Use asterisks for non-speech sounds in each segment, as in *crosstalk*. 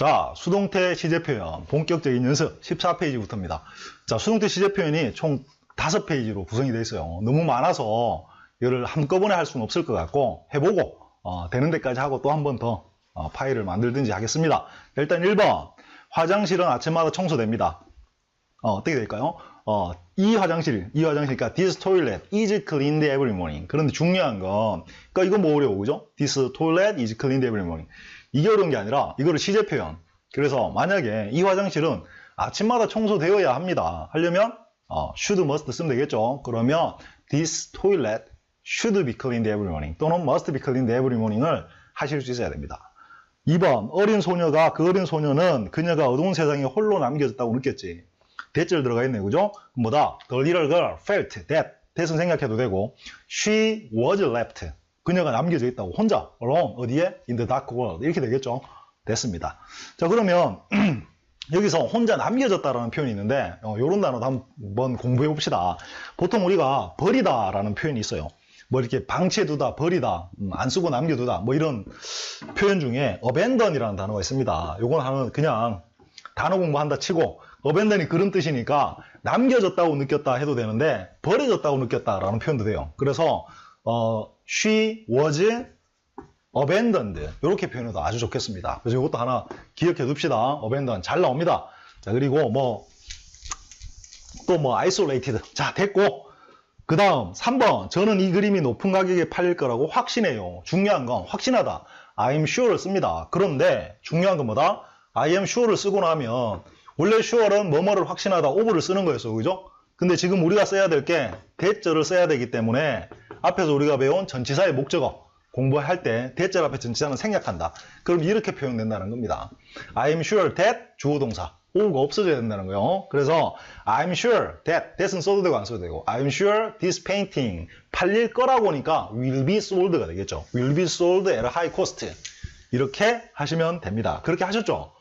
자, 수동태 시제 표현 본격적인 연습 14페이지부터입니다. 자, 수동태 시제 표현이 총 5페이지로 구성이 되어 있어요. 너무 많아서 이를 한꺼번에 할 수는 없을 것 같고 해보고 어, 되는 데까지 하고 또 한 번더 어, 파일을 만들든지 하겠습니다. 일단 1번 화장실은 아침마다 청소됩니다. 어, 떻게 될까요? 어, 이 화장실, 이 화장실이니까 this toilet is cleaned every morning. 그런데 중요한 건, 그러니까 이건 뭐 어려워, 그죠? this toilet is cleaned every morning. 이게 어려운 게 아니라 이거를 시제 표현. 그래서 만약에 이 화장실은 아침마다 청소되어야 합니다. 하려면 어, should, must 쓰면 되겠죠. 그러면 this toilet should be cleaned every morning 또는 must be cleaned every morning을 하실 수 있어야 됩니다. 2번 어린 소녀가 그 어린 소녀는 그녀가 어두운 세상에 홀로 남겨졌다고 느꼈지. 대절 들어가 있네, 그죠? 뭐다? The little girl felt that. that은 생각해도 되고, she was left. 그녀가 남겨져 있다고. 혼자, alone. 어디에? In the dark world. 이렇게 되겠죠? 됐습니다. 자, 그러면, *clears throat* 여기서 혼자 남겨졌다라는 표현이 있는데, 어, 요런 단어도 한번 공부해 봅시다. 보통 우리가 버리다 라는 표현이 있어요. 뭐 이렇게 방치해두다, 버리다, 음, 안 쓰고 남겨두다, 뭐 이런 표현 중에 abandon이라는 단어가 있습니다. 요건 하는 그냥 단어 공부한다 치고 어벤던이 그런 뜻이니까 남겨졌다고 느꼈다 해도 되는데 버려졌다고 느꼈다라는 표현도 돼요. 그래서 어, she was abandoned 이렇게 표현해도 아주 좋겠습니다. 그래서 이것도 하나 기억해 둡시다. abandon 잘 나옵니다. 자 그리고 뭐 또 뭐 isolated 자 됐고 그 다음 3번 저는 이 그림이 높은 가격에 팔릴 거라고 확신해요. 중요한 건 확신하다. I'm sure를 씁니다. 그런데 중요한 건 뭐다? I am sure를 쓰고 나면 원래 sure는 뭐뭐를 확신하다 over를 쓰는 거였어. 그죠? 근데 지금 우리가 써야 될 게 대절을 써야 되기 때문에 앞에서 우리가 배운 전치사의 목적어 공부할 때 대절 앞에 전치사는 생략한다. 그럼 이렇게 표현된다는 겁니다. I am sure that 주어 동사 오가 없어져야 된다는 거예요. 그래서 I'm sure that that은 써도 되고 안 써도 되고 I'm sure this painting 팔릴 거라고 하니까 will be sold가 되겠죠. will be sold at a high cost 이렇게 하시면 됩니다. 그렇게 하셨죠?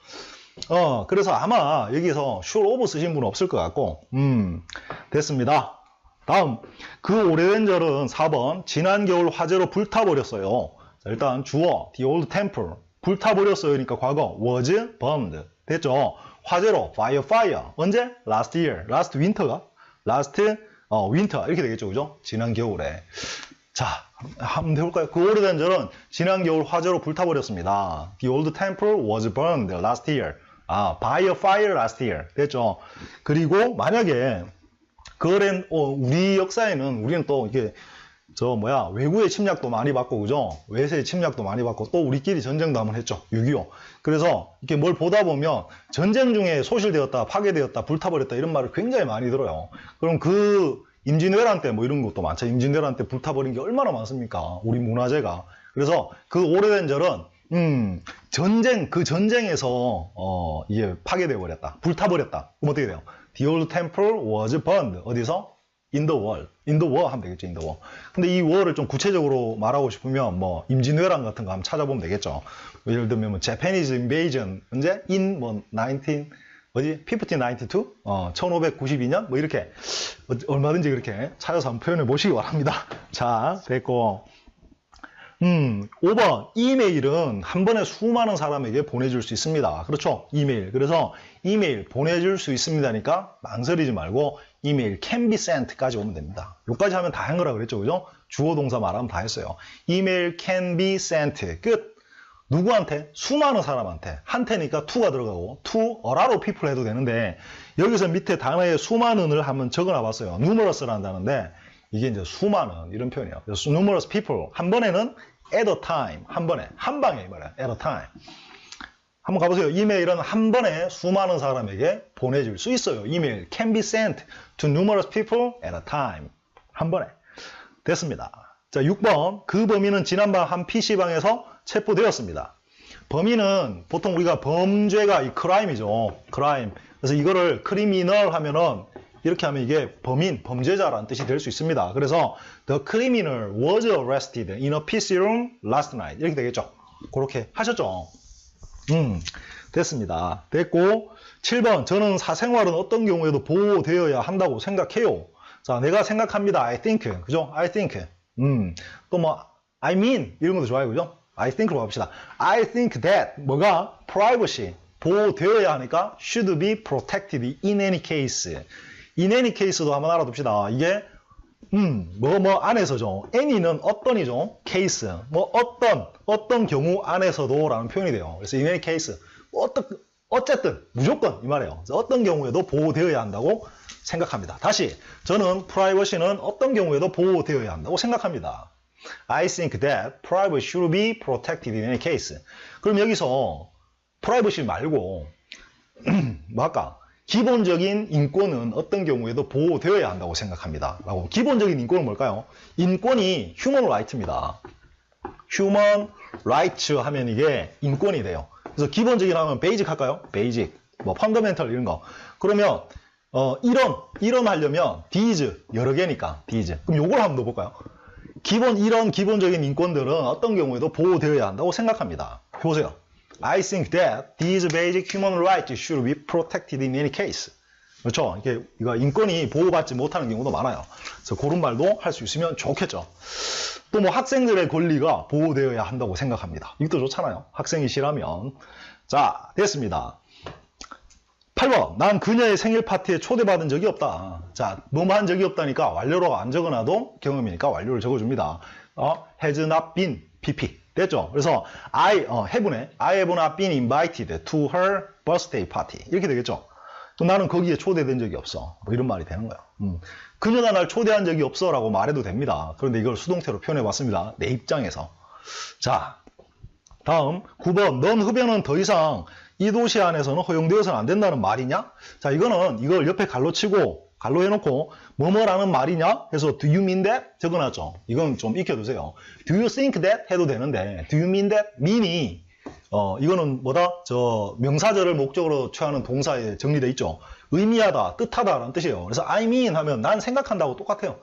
어, 그래서 아마 여기서 sure of 쓰신 분은 없을 것 같고 음, 됐습니다. 다음 그 오래된 절은 4번 지난 겨울 화재로 불타버렸어요. 자, 일단 주어 the old temple 불타버렸어요. 그러니까 과거 was burned 됐죠? 화재로 fire fire 언제? last year last winter가 last 어, winter 이렇게 되겠죠, 그죠? 지난 겨울에 자 한번 해볼까요? 그 오래된 절은 지난 겨울 화재로 불타버렸습니다. The old temple was burned last year. 아, by a fire last year 됐죠? 그리고 만약에 그랜 어, 우리 역사에는 우리는 또 이게 저 뭐야 외구의 침략도 많이 받고 그죠? 외세의 침략도 많이 받고 또 우리끼리 전쟁도 한번 했죠. 6.25 그래서 이렇게 뭘 보다 보면 전쟁 중에 소실되었다 파괴되었다 불타버렸다 이런 말을 굉장히 많이 들어요. 그럼 그 임진왜란 때 뭐 이런 것도 많죠. 임진왜란 때 불타버린 게 얼마나 많습니까? 우리 문화재가. 그래서 그 오래된 절은 음 전쟁 그 전쟁에서 어 이게 파괴되어 버렸다 불타버렸다. 그럼 어떻게 돼요 The old temple was burned 어디서 in the wall, in the war 하면 되겠죠, in the war. 근데 이 war를 좀 구체적으로 말하고 싶으면 뭐 임진왜란 같은 거 한번 찾아보면 되겠죠. 뭐 예를 들면 뭐 Japanese invasion 언제 in 뭐 19, 뭐지 1592, 어 1592년 뭐 이렇게 어, 얼마든지 그렇게 찾아서 한번 표현해 보시기 바랍니다. 자 됐고. 음, 5번. 이메일은 한 번에 수많은 사람에게 보내줄 수 있습니다. 그렇죠? 이메일. 그래서 이메일 보내줄 수 있습니다니까 망설이지 말고 이메일 can be sent까지 오면 됩니다. 여기까지 하면 다 한 거라 그랬죠. 그죠? 주어 동사 말하면 다 했어요. 이메일 can be sent. 끝. 누구한테? 수많은 사람한테. 한테니까 to가 들어가고 to a lot of people 해도 되는데 여기서 밑에 단어에 수많은을 한번 적어놔 봤어요. numerous라는 단어인데 이게 이제 수많은 이런 표현이에요. numerous people 한 번에는 at a time 한 번에 한 방에 말이야. at a time. 한번 가보세요. 이메일은 한 번에 수많은 사람에게 보내줄 수 있어요. 이메일 can be sent to numerous people at a time. 한 번에. 됐습니다. 자, 6번. 그 범인은 지난밤 한 PC방에서 체포되었습니다. 범인은 보통 우리가 범죄가 이 crime이죠. crime. 그래서 이거를 criminal 하면은 이렇게 하면 이게 범인, 범죄자라는 뜻이 될 수 있습니다. 그래서 the criminal was arrested in a PC room last night. 이렇게 되겠죠. 그렇게 하셨죠. 음, 됐습니다. 됐고, 7번. 저는 사생활은 어떤 경우에도 보호되어야 한다고 생각해요. 자, 내가 생각합니다. I think. 그죠? I think. 음, 또 뭐, I mean. 이런 것도 좋아요. 그죠? I think로 갑시다. I think that. 뭐가? privacy. 보호되어야 하니까 should be protected in any case. In any case도 한번 알아둡시다. 이게 음, 뭐, 뭐, 안에서죠. any는 어떤이죠? case. 뭐, 어떤, 어떤 경우 안에서도 라는 표현이 돼요. 그래서 in any case. 뭐 어떤, 어쨌든, 무조건, 이 말이에요. 어떤 경우에도 보호되어야 한다고 생각합니다. 다시, 저는 프라이버시는 어떤 경우에도 보호되어야 한다고 생각합니다. I think that privacy should be protected in any case. 그럼 여기서 privacy 말고, *clears throat* 뭐 할까? 기본적인 인권은 어떤 경우에도 보호되어야 한다고 생각합니다. 라고. 기본적인 인권은 뭘까요? 인권이 human right입니다. human rights 하면 이게 인권이 돼요. 그래서 기본적인 하면 basic 할까요? basic. 뭐 fundamental 이런 거. 그러면 어, 이런 이런 하려면 these 여러 개니까 these. 그럼 요걸 한번 넣어볼까요? 기본 이런 기본적인 인권들은 어떤 경우에도 보호되어야 한다고 생각합니다. 보세요. I think that these basic human rights should be protected in any case. 그렇죠? 이게 이거 인권이 보호받지 못하는 경우도 많아요. 그래서 그런 말도 할 수 있으면 좋겠죠. 또 뭐 학생들의 권리가 보호되어야 한다고 생각합니다. 이것도 좋잖아요. 학생이시라면. 자, 됐습니다. 8번. 난 그녀의 생일 파티에 초대받은 적이 없다. 자, 한 적이 없다니까 완료로 안 적어놔도 경험이니까 완료를 적어줍니다. 어, has not been pp. 됐죠? 그래서 I, 어, have네. I have not been invited to her birthday party. 이렇게 되겠죠? 또 나는 거기에 초대된 적이 없어. 뭐 이런 말이 되는 거야. 음. 그녀가 날 초대한 적이 없어 라고 말해도 됩니다. 그런데 이걸 수동태로 표현해 봤습니다. 내 입장에서. 자, 다음 9번. 넌 흡연은 더 이상 이 도시 안에서는 허용되어서는 안 된다는 말이냐? 자, 이거는 이걸 옆에 갈로 치고 갈로 해놓고 뭐뭐라는 말이냐? 해서 do you mean that? 적어놨죠. 이건 좀 익혀두세요. do you think that? 해도 되는데 do you mean that? mean이 어, 이거는 뭐다? 저 명사절을 목적으로 취하는 동사에 정리되어 있죠. 의미하다, 뜻하다라는 뜻이에요. 그래서 I mean 하면 난 생각한다고 똑같아요.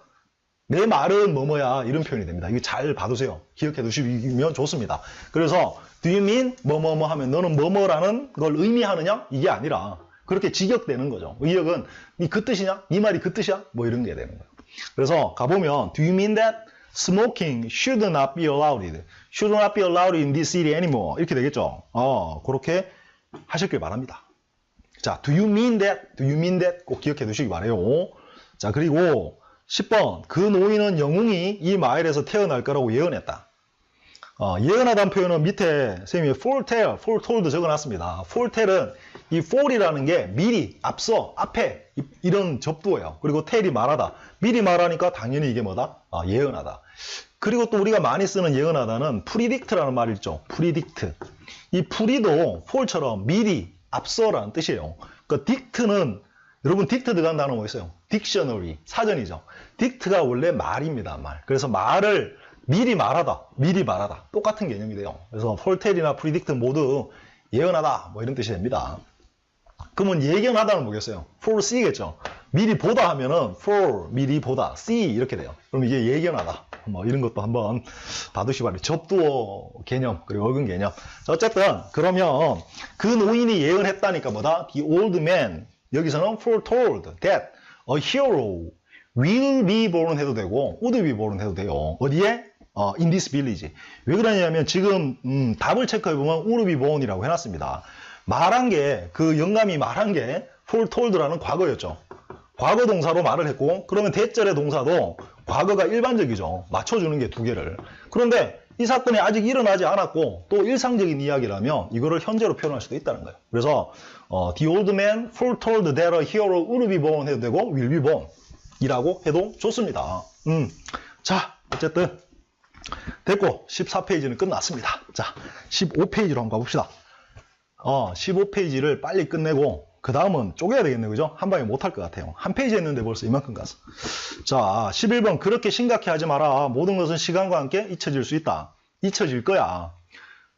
내 말은 뭐뭐야 이런 표현이 됩니다. 이거 잘 봐두세요. 기억해 두시면 좋습니다. 그래서 do you mean 뭐뭐뭐 하면 너는 뭐뭐라는 걸 의미하느냐? 이게 아니라 그렇게 직역되는 거죠. 의역은 니그 뜻이냐? 네 말이 그 뜻이야? 뭐 이런 게 되는 거예요. 그래서 가보면 do you mean that smoking should not be allowed? should not be allowed in this city anymore. 이렇게 되겠죠. 어, 그렇게 하셨길 바랍니다. 자, do you mean that? do you mean that? 꼭 기억해 두시기 바래요. 자, 그리고 10번. 그 노인은 영웅이 이 마을에서 태어날 거라고 예언했다. 어, 예언하다는 표현은 밑에 선생님이 foretell, foretold 적어놨습니다. foretell은 이 fore이라는 게 미리, 앞서, 앞에 이, 이런 접두어예요. 그리고 tell이 말하다. 미리 말하니까 당연히 이게 뭐다? 아, 예언하다. 그리고 또 우리가 많이 쓰는 예언하다는 predict라는 말이 있죠. predict. 이 pre도 for처럼 미리, 앞서라는 뜻이에요. 그 dict는 여러분 딕트 들어간 단어 뭐 있어요? 딕셔너리, 사전이죠. 딕트가 원래 말입니다, 말. 그래서 말을 미리 말하다, 미리 말하다. 똑같은 개념이 돼요. 그래서 폴텔이나 프리딕트 모두 예언하다, 뭐 이런 뜻이 됩니다. 그러면 예견하다는 뭐겠어요? foresee겠죠. 미리 보다 하면은 for, 미리 보다, see 이렇게 돼요. 그럼 이게 예견하다. 뭐 이런 것도 한번 봐두시기 바랍니다. 접두어 개념, 그리고 어근 개념. 자, 어쨌든 그러면 그 노인이 예언했다니까 뭐다? The old man, 여기서는 foretold that a hero will be born 해도 되고 would be born 해도 돼요. 어디에? 어, in this village. 왜 그러냐면 지금 음, 답을 체크해보면 be born이라고 해놨습니다. 말한 게, 그 영감이 말한 게 foretold라는 과거였죠. 과거 동사로 말을 했고 그러면 대절의 동사도 과거가 일반적이죠. 맞춰주는 게 두 개를. 그런데 이 사건이 아직 일어나지 않았고 또 일상적인 이야기라면 이거를 현재로 표현할 수도 있다는 거예요. 그래서 어, The old man foretold that a hero would be born 해도 되고 will be born 이라고 해도 좋습니다. 음. 자, 어쨌든 됐고 14페이지는 끝났습니다. 자, 15페이지로 한번 가봅시다. 어, 15페이지를 빨리 끝내고 그 다음은 쪼개야 되겠네 그죠? 한 방에 못할 것 같아요. 한 페이지 했는데 벌써 이만큼 갔어. 자, 11번 그렇게 심각해 하지 마라. 모든 것은 시간과 함께 잊혀질 수 있다. 잊혀질 거야.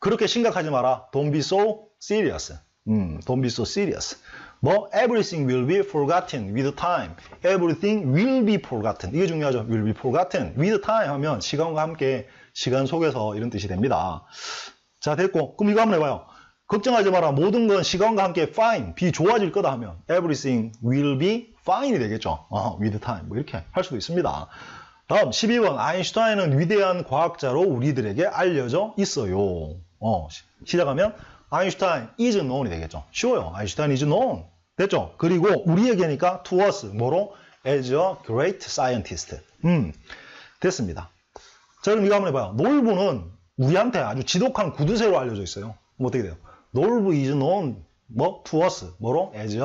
그렇게 심각하지 마라. Don't be so serious. 음, don't be so serious. 뭐 everything will be forgotten with time. everything will be forgotten. 이게 중요하죠. will be forgotten with time 하면 시간과 함께 시간 속에서 이런 뜻이 됩니다. 자, 됐고. 그럼 이거 한번 해 봐요. 걱정하지 마라. 모든 건 시간과 함께 fine, 비 좋아질 거다 하면 everything will be fine이 되겠죠. 어, with time. 뭐 이렇게 할 수도 있습니다. 다음 12번 아인슈타인은 위대한 과학자로 우리들에게 알려져 있어요. 어, 시작하면 아인슈타인 is known이 되겠죠. 쉬워요. 아인슈타인 is known. 됐죠? 그리고 우리 얘기하니까 to us, 뭐로? as a great scientist. 음, 됐습니다. 자, 그럼 이거 한번 해봐요. 놀부는 우리한테 아주 지독한 구두쇠로 알려져 있어요. 뭐 어떻게 돼요? 놀부 is known, 뭐, to us, 뭐로? as a,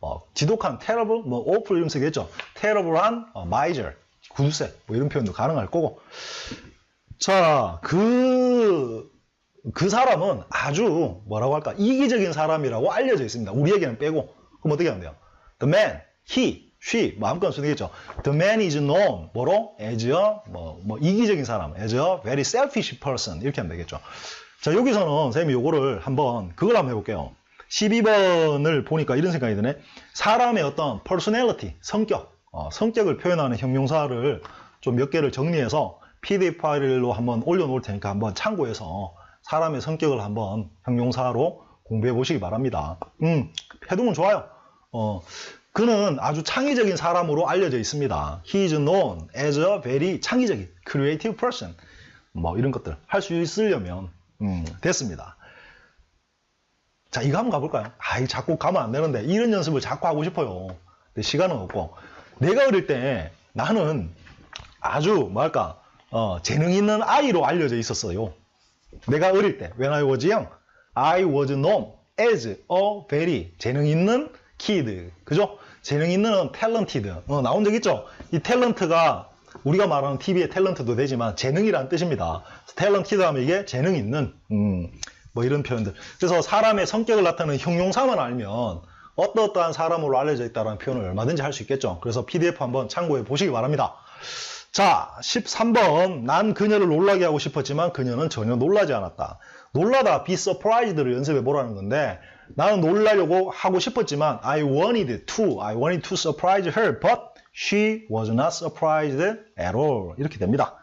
어, 지독한, terrible, 뭐, awful 이름 쓰겠죠. terrible한, 어, miser, 구두쇠, 뭐 이런 표현도 가능할 거고. 자, 그, 그 사람은 아주 뭐라고 할까 이기적인 사람이라고 알려져 있습니다. 우리에게는 빼고 그럼 어떻게 하면 돼요? The man, he, she 마음껏 쓰면 되겠죠. The man is known 뭐로? as a 뭐, 뭐 이기적인 사람, as a very selfish person 이렇게 하면 되겠죠. 자 여기서는 선생님이 요거를 한번 그걸 한번 해볼게요. 12번을 보니까 이런 생각이 드네. 사람의 어떤 personality, 성격, 어, 성격을 표현하는 형용사를 좀 몇 개를 정리해서 PDF 파일로 한번 올려놓을 테니까 한번 참고해서 사람의 성격을 한번 형용사로 공부해 보시기 바랍니다. 음, 해두면 좋아요. 어, 그는 아주 창의적인 사람으로 알려져 있습니다. He is known as a very 창의적인, creative person. 뭐 이런 것들 할 수 있으려면 음, 됐습니다. 자, 이거 한번 가볼까요? 아, 이 자꾸 가면 안 되는데 이런 연습을 자꾸 하고 싶어요. 근데 시간은 없고 내가 어릴 때 나는 아주 뭐랄까 어, 재능 있는 아이로 알려져 있었어요. 내가 어릴 때 when I was young, I was known as a very 재능 있는 kid. 그죠? 재능 있는 talented. 어, 나온 적 있죠? 이 탤런트가 우리가 말하는 TV의 탤런트도 되지만 재능이라는 뜻입니다. 탤런티드 하면 이게 재능 있는 음, 뭐 이런 표현들. 그래서 사람의 성격을 나타내는 형용사만 알면 어떠어떠한 사람으로 알려져 있다는 표현을 얼마든지 할 수 있겠죠. 그래서 PDF 한번 참고해 보시기 바랍니다. 자, 13번. 난 그녀를 놀라게 하고 싶었지만 그녀는 전혀 놀라지 않았다. 놀라다, be surprised를 연습해 보라는 건데 나는 놀라려고 하고 싶었지만 I wanted to, I wanted to surprise her, but she was not surprised at all. 이렇게 됩니다.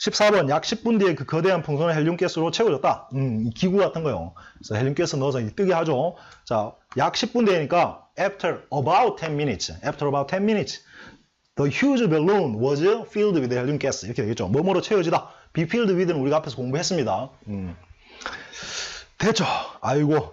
14번 약 10분 뒤에 그 거대한 풍선은 헬륨가스로 채워졌다. 음, 이 기구 같은 거요. 그래서 헬륨가스 넣어서 뜨게 하죠. 자, 약 10분 뒤에니까 after about 10 minutes, after about 10 minutes, the huge balloon was filled with helium gas. 이렇게 되겠죠. 뭐뭐로 채워지다. be filled with는 우리가 앞에서 공부했습니다. 음. 됐죠. 아이고.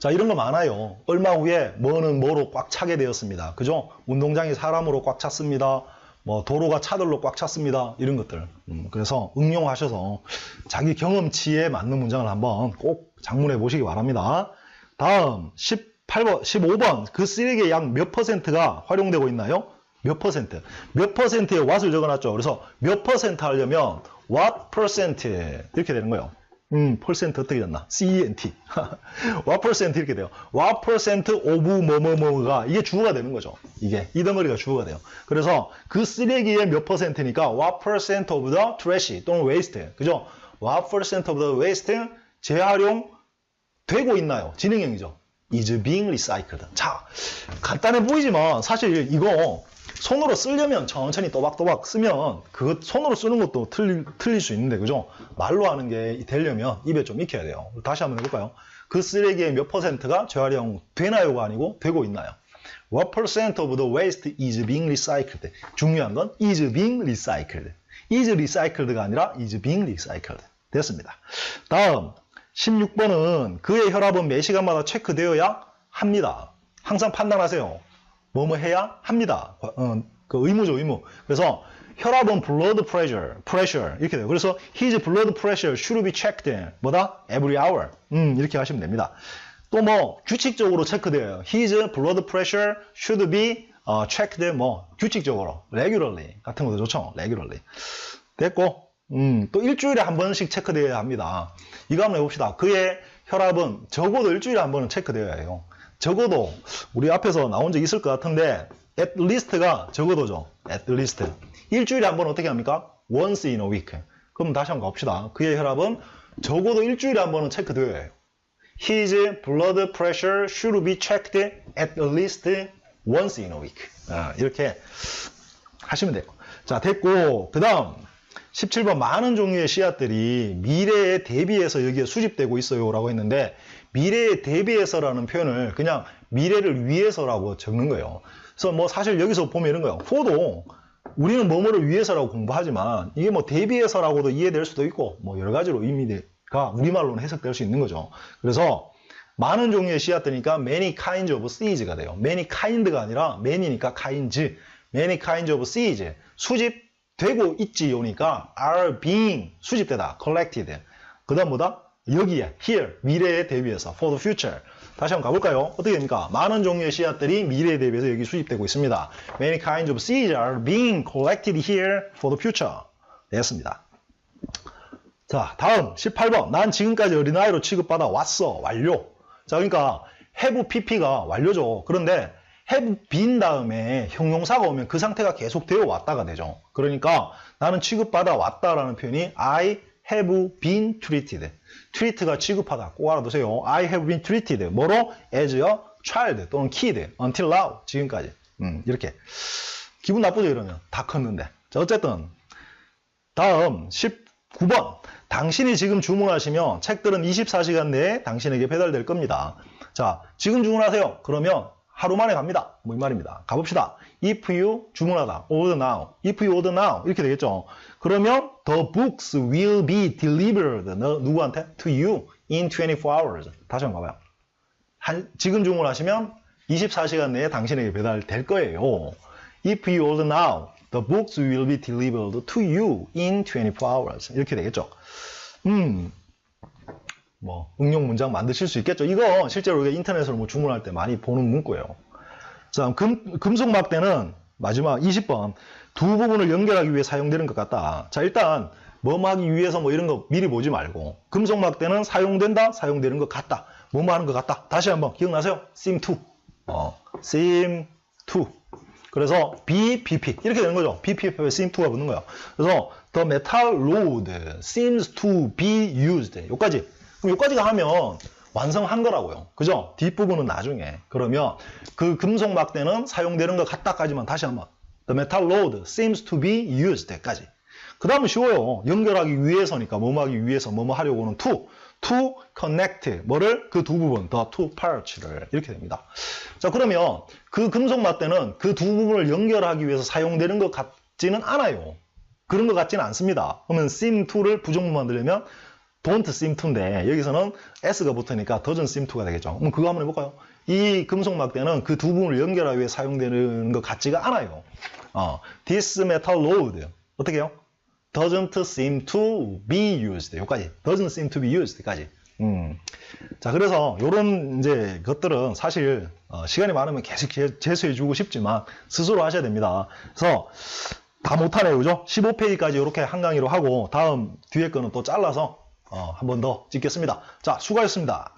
자, 이런 거 많아요. 얼마 후에 뭐는 뭐로 꽉 차게 되었습니다. 그죠? 운동장이 사람으로 꽉 찼습니다. 뭐 도로가 차들로 꽉 찼습니다. 이런 것들. 음, 그래서 응용하셔서 자기 경험치에 맞는 문장을 한번 꼭 작문해 보시기 바랍니다. 다음 18번, 15번 그 쓰레기의 약 몇 퍼센트가 활용되고 있나요? 몇 퍼센트? 몇 퍼센트의 what을 적어놨죠. 그래서 몇 퍼센트 하려면 what percent 이렇게 되는 거예요. 음, 퍼센트 어떻게 됐나? CENT. what percent 이렇게 돼요. what percent of 뭐뭐뭐가 이게 주어가 되는 거죠. 이게 이 덩어리가 주어가 돼요. 그래서 그 쓰레기의 몇 퍼센트니까 what percent of the trash 또는 waste. 그죠? what percent of the waste 재활용 되고 있나요? 진행형이죠. is being recycled. 자, 간단해 보이지만 사실 이거 손으로 쓰려면 천천히 또박또박 쓰면 그 손으로 쓰는 것도 틀릴, 틀릴 수 있는데 그죠? 말로 하는 게 되려면 입에 좀 익혀야 돼요. 다시 한번 해볼까요? 그 쓰레기의 몇 퍼센트가 재활용 되나요가 아니고 되고 있나요? What percent of the waste is being recycled? 중요한 건 is being recycled. is recycled가 아니라 is being recycled. 됐습니다. 다음 16번은 그의 혈압은 매 시간마다 체크되어야 합니다. 항상 판단하세요. 뭐뭐 해야 합니다. 어, 그 의무죠, 의무. 그래서 혈압은 blood pressure, pressure 이렇게 돼요. 그래서 his blood pressure should be checked. 뭐다? Every hour. 음, 이렇게 하시면 됩니다. 또 뭐 규칙적으로 체크돼요. His blood pressure should be 어, checked. 뭐 규칙적으로, regularly 같은 것도 좋죠. regularly. 됐고, 음, 또 일주일에 한 번씩 체크되어야 합니다. 이거 한번 해봅시다. 그의 혈압은 적어도 일주일에 한 번은 체크되어야 해요. 적어도 우리 앞에서 나온 적 있을 것 같은데 at least가 적어도죠. at least. 일주일에 한 번 어떻게 합니까? once in a week. 그럼 다시 한번 가봅시다. 그의 혈압은 적어도 일주일에 한 번은 체크되어야 해요. His blood pressure should be checked at least once in a week. 아, 이렇게 하시면 돼요. 자, 됐고, 그 다음, 17번 많은 종류의 씨앗들이 미래에 대비해서 여기에 수집되고 있어요 라고 했는데 미래에 대비해서라는 표현을 그냥 미래를 위해서라고 적는 거예요. 그래서 뭐 사실 여기서 보면 이런 거예요. 포도 우리는 뭐뭐를 위해서라고 공부하지만 이게 뭐 대비해서라고도 이해될 수도 있고 뭐 여러 가지로 의미 씨앗가 우리말로는 해석될 수 있는 거죠. 그래서 많은 종류의 씨앗들이니까 many kinds of seeds가 돼요. many kind가 아니라 many니까 kinds. many kinds of seeds. 수집되고 있지 요니까 are being 수집되다. collected. 그 다음 뭐다? 여기에 here 미래에 대비해서 for the future. 다시 한번 가볼까요? 어떻게 됩니까? 많은 종류의 씨앗들이 미래에 대비해서 여기 수집되고 있습니다. Many kinds of seeds are being collected here for the future. 됐습니다. 자, 다음 18번. 난 지금까지 어린아이로 취급받아 왔어. 완료. 자, 그러니까 have pp가 완료죠. 그런데 have been 다음에 형용사가 오면 그 상태가 계속 되어 왔다가 되죠. 그러니까 나는 취급받아 왔다라는 표현이 I have been treated. treat가 취급하다. 꼭 알아두세요. I have been treated. 뭐로? as a child 또는 kid until now. 지금까지. 음, 이렇게. 기분 나쁘죠, 이러면. 다 컸는데. 자, 어쨌든 다음 19번. 당신이 지금 주문하시면 책들은 24시간 내에 당신에게 배달될 겁니다. 자, 지금 주문하세요. 그러면 하루 만에 갑니다. 뭐 이 말입니다. 가봅시다. If you 주문하다. order now. If you order now. 이렇게 되겠죠. 그러면 the books will be delivered. 너, 누구한테? To you in 24 hours. 다시 한번 가봐요. 한- 지금 주문하시면 24시간 내에 당신에게 배달될 거예요. If you order now, the books will be delivered to you in 24 hours. 이렇게 되겠죠. 음, 뭐 응용 문장 만드실 수 있겠죠. 이거 실제로 우리가 인터넷으로 뭐 주문할 때 많이 보는 문구예요. 자, 금, 금속 막대는 마지막 20번 두 부분을 연결하기 위해 사용되는 것 같다. 자, 일단 뭐뭐 하기 위해서 뭐 이런 거 미리 보지 말고 금속 막대는 사용된다, 사용되는 것 같다. 뭐뭐 하는 것 같다. 다시 한번 기억나세요? seem to. 어, seem to. 그래서 BPP 이렇게 되는 거죠. BPP에 seem to가 붙는 거야. 그래서 the metal load seems to be used. 여기까지. 그럼 여기까지가 하면 완성한 거라고요. 그죠? 뒷부분은 나중에. 그러면 그 금속 막대는 사용되는 것 같다까지만 다시 한번. The metal load seems to be used까지. 그 다음은 쉬워요. 연결하기 위해서니까 뭐뭐 하기 위해서 뭐뭐 하려고는 to. to connect 뭐를 그 두 부분 the two parts를 이렇게 됩니다. 자 그러면 그 금속 맞대는 그 두 부분을 연결하기 위해서 사용되는 것 같지는 않아요. 그런 것 같지는 않습니다. 그러면 seem to를 부정문 만들려면 don't seem to인데 여기서는 s가 붙으니까 doesn't seem to가 되겠죠. 그럼 그거 한번 해볼까요? 이 금속 막대는 그 두 부분을 연결하기 위해 사용되는 것 같지가 않아요. 어, this metal load 어떻게 해요? doesn't seem to be used. 여기까지. doesn't seem to be used까지. 음. 자, 그래서 요런 이제 것들은 사실 어, 시간이 많으면 계속 제- 제수해 주고 싶지만 스스로 하셔야 됩니다. 그래서 다 못하네요. 그죠? 15페이지까지 이렇게 한 강의로 하고 다음 뒤에 거는 또 잘라서 어, 한 번 더 찍겠습니다. 자, 수고하셨습니다.